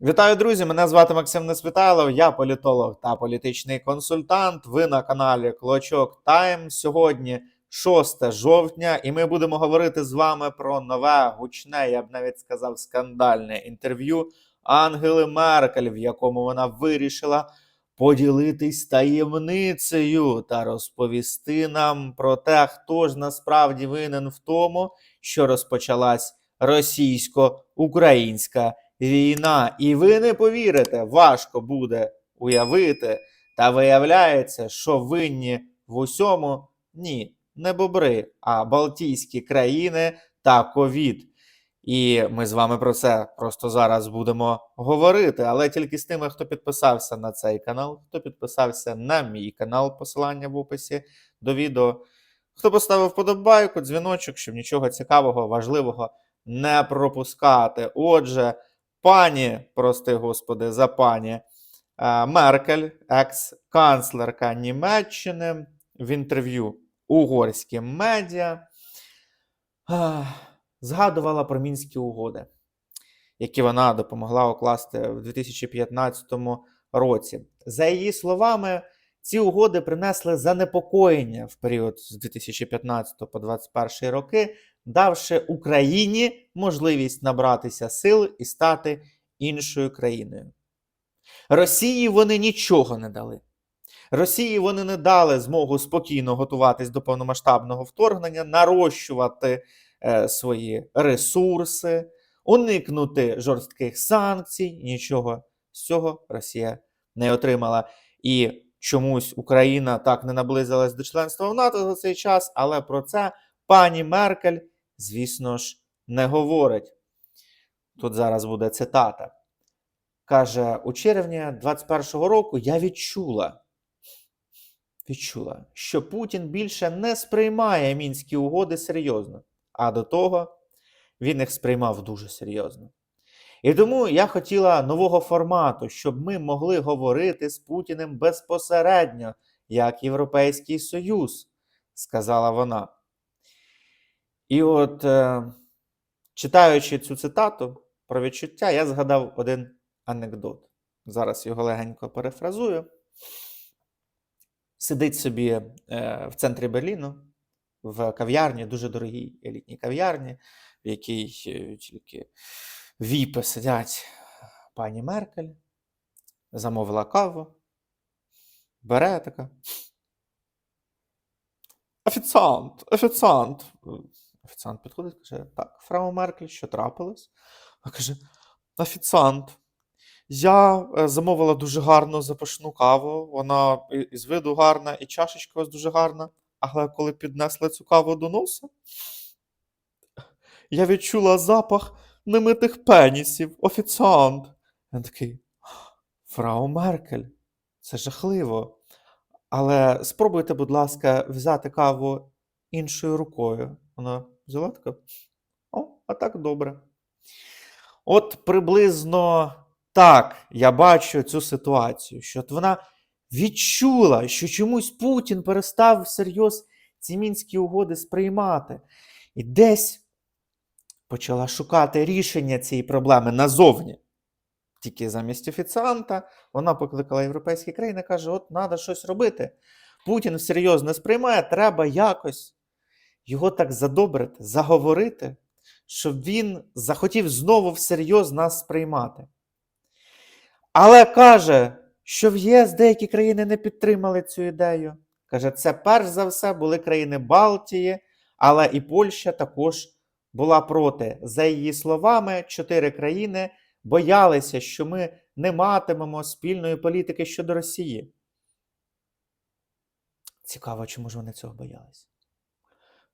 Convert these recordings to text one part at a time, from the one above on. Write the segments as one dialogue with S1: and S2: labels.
S1: Вітаю, друзі! Мене звати Максим Несвітайлов, я політолог та політичний консультант. Ви на каналі Клочок Тайм. Сьогодні 6 жовтня, і ми будемо говорити з вами про нове гучне, я б навіть сказав, скандальне інтерв'ю Ангели Меркель, в якому вона вирішила поділитись таємницею та розповісти нам про те, хто ж насправді винен в тому, що розпочалась російсько-українська війна. І ви не повірите, важко буде уявити. Та виявляється, що винні в усьому ні, не бобри, а Балтійські країни та ковід. І ми з вами про це просто зараз будемо говорити, але тільки з тими, хто підписався на цей канал, хто підписався на мій канал, посилання в описі до відео, хто поставив вподобайку, дзвіночок, щоб нічого цікавого, важливого не пропускати. Отже, пані, прости господи, за пані е, Меркель, екс-канцлерка Німеччини, в інтерв'ю угорським медіа згадувала про мінські угоди, які вона допомогла укласти в 2015 році. За її словами, ці угоди принесли занепокоєння в період з 2015 по 2021 роки, давши Україні можливість набратися сил і стати іншою країною. Росії вони нічого не дали. Росії вони не дали змогу спокійно готуватись до повномасштабного вторгнення, нарощувати е, свої ресурси, уникнути жорстких санкцій. Нічого з цього Росія не отримала. І чомусь Україна так не наблизилась до членства в НАТО за цей час, але про це пані Меркель, звісно ж, не говорить. Тут зараз буде цитата. Каже, у червні 21-го року я відчула, відчула, що Путін більше не сприймає мінські угоди серйозно, а до того він їх сприймав дуже серйозно. І тому я хотіла нового формату, щоб ми могли говорити з Путіним безпосередньо, як Європейський Союз, сказала вона. І от, е, читаючи цю цитату про відчуття, я згадав один анекдот. Зараз його легенько перефразую. Сидить собі е, в центрі Берліну, в кав'ярні, дуже дорогій елітній кав'ярні, в якій е, тільки віпи сидять пані Меркель, замовила каву, бере така. Офіціант, офіціант. Офіціант підходить, каже: Так, фрау Меркель, що трапилось? А каже: Офіціант. Я е, замовила дуже гарну запашну каву. Вона і- із виду гарна, і чашечка у вас дуже гарна. Але коли піднесли цю каву до носа, я відчула запах немитих пенісів. Офіціант. Він такий: Фрау Меркель, це жахливо. Але спробуйте, будь ласка, взяти каву іншою рукою. Вона взяла така. О, а так добре. От приблизно так я бачу цю ситуацію, що от вона відчула, що чомусь Путін перестав всерйоз ці мінські угоди сприймати. І десь почала шукати рішення цієї проблеми назовні. Тільки замість офіціанта вона покликала європейські країни каже: от треба щось робити. Путін всерйоз не сприймає, треба якось його так задобрити, заговорити, щоб він захотів знову всерйоз нас сприймати. Але каже, що в ЄС деякі країни не підтримали цю ідею. Каже, це перш за все були країни Балтії, але і Польща також була проти. За її словами, чотири країни боялися, що ми не матимемо спільної політики щодо Росії. Цікаво, чому ж вони цього боялися?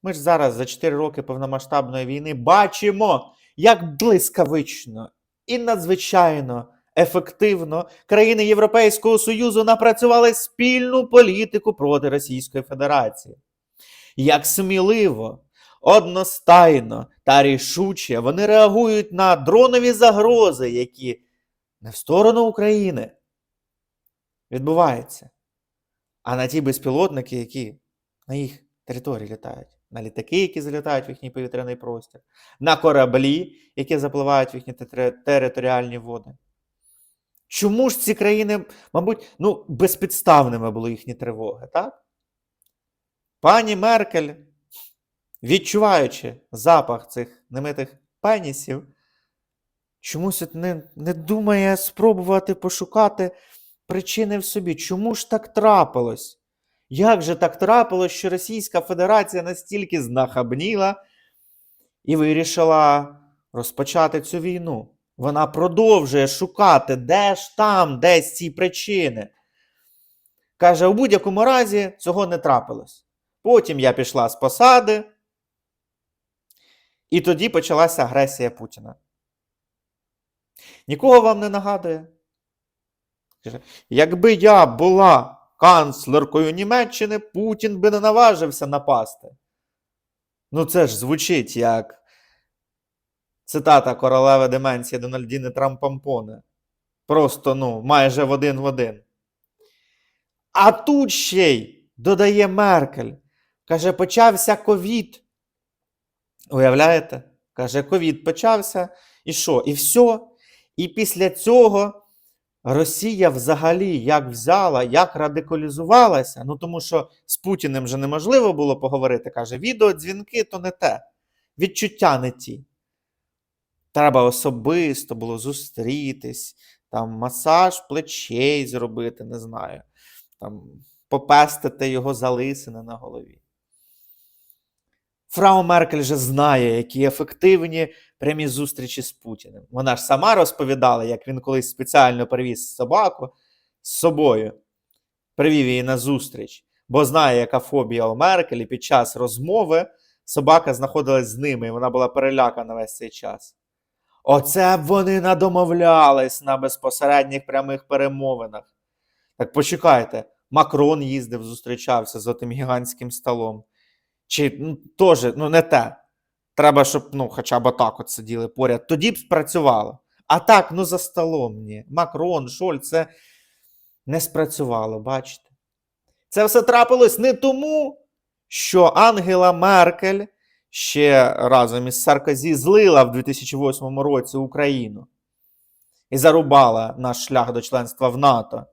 S1: Ми ж зараз за 4 роки повномасштабної війни бачимо, як блискавично і надзвичайно ефективно країни Європейського Союзу напрацювали спільну політику проти Російської Федерації. Як сміливо, одностайно та рішуче вони реагують на дронові загрози, які не в сторону України відбуваються, а на ті безпілотники, які на їх території літають, на літаки, які залітають в їхній повітряний простір, на кораблі, які запливають в їхні територіальні води. Чому ж ці країни, мабуть, ну, безпідставними були їхні тривоги, так? Пані Меркель, відчуваючи запах цих немитих пенісів, чомусь не, не думає спробувати пошукати причини в собі. Чому ж так трапилось? Як же так трапилось, що Російська Федерація настільки знахабніла і вирішила розпочати цю війну? Вона продовжує шукати, де ж там, десь ці причини. Каже, у будь-якому разі цього не трапилось. Потім я пішла з посади, і тоді почалася агресія Путіна. Нікого вам не нагадує? Якби я була канцлеркою Німеччини, Путін би не наважився напасти. Ну, це ж звучить як цитата королеви деменції Дональдіни Трампампоне. Просто, ну, майже в один в один. А тут ще й додає Меркель. Каже, почався ковід. Уявляєте? Каже, ковід почався. І що? І все. І після цього Росія взагалі як взяла, як радикалізувалася. Ну тому що з Путіним вже неможливо було поговорити. Каже, відеодзвінки то не те. Відчуття не ті. Треба особисто було зустрітись, там масаж плечей зробити, не знаю. Там попестити його залисини на голові. Фрау Меркель же знає, які ефективні прямі зустрічі з Путіним. Вона ж сама розповідала, як він колись спеціально привіз собаку з собою, привів її на зустріч, бо знає, яка фобія у Меркель, і під час розмови собака знаходилась з ними, і вона була перелякана весь цей час. Оце б вони надомовлялись на безпосередніх прямих перемовинах. Так почекайте, Макрон їздив, зустрічався з отим гігантським столом. Чи ну, теж ну, не те. Треба, щоб ну, хоча б так от сиділи поряд. Тоді б спрацювало. А так, ну за столом ні. Макрон, Шоль, це не спрацювало, бачите? Це все трапилось не тому, що Ангела Меркель ще разом із Саркозі злила в 2008 році Україну і зарубала наш шлях до членства в НАТО,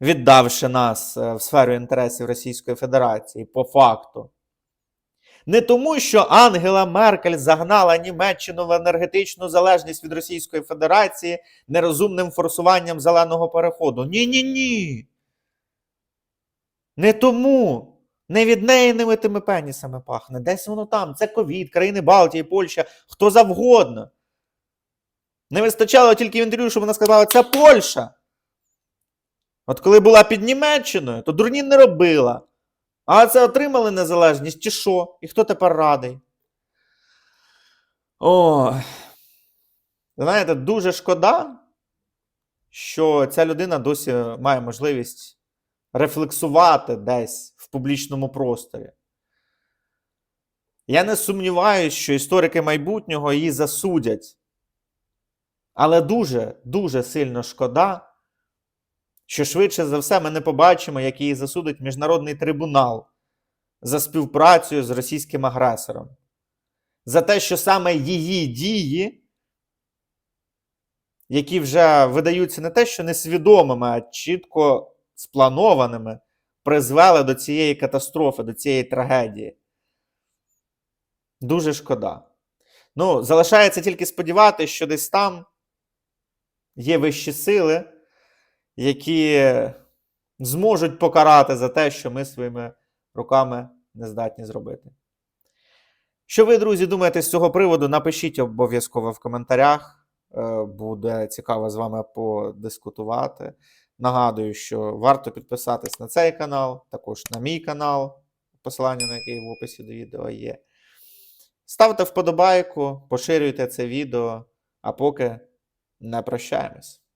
S1: віддавши нас е, в сферу інтересів Російської Федерації по факту. Не тому, що Ангела Меркель загнала Німеччину в енергетичну залежність від Російської Федерації нерозумним форсуванням зеленого переходу. Ні-ні ні. Не тому. Не від неї ними тими пенісами пахне. Десь воно там. Це ковід, країни Балтії, Польща, хто завгодно. Не вистачало тільки в інтерв'ю, щоб вона сказала, це Польща. От коли була під Німеччиною, то дурні не робила. А це отримали незалежність чи що? І хто тепер радий? О. Знаєте, дуже шкода, що ця людина досі має можливість рефлексувати десь в публічному просторі. Я не сумніваюся, що історики майбутнього її засудять. Але дуже, дуже сильно шкода, що швидше за все ми не побачимо, як її засудить Міжнародний трибунал за співпрацю з російським агресором. За те, що саме її дії, які вже видаються не те, що несвідомими, а чітко спланованими, призвели до цієї катастрофи, до цієї трагедії. Дуже шкода. Ну, залишається тільки сподіватися, що десь там є вищі сили, які зможуть покарати за те, що ми своїми руками не здатні зробити. Що ви, друзі, думаєте з цього приводу? Напишіть обов'язково в коментарях. Е, Буде цікаво з вами подискутувати. Нагадую, що варто підписатись на цей канал, також на мій канал, посилання на який в описі до відео є. Ставте вподобайку, поширюйте це відео, а поки не прощаємось.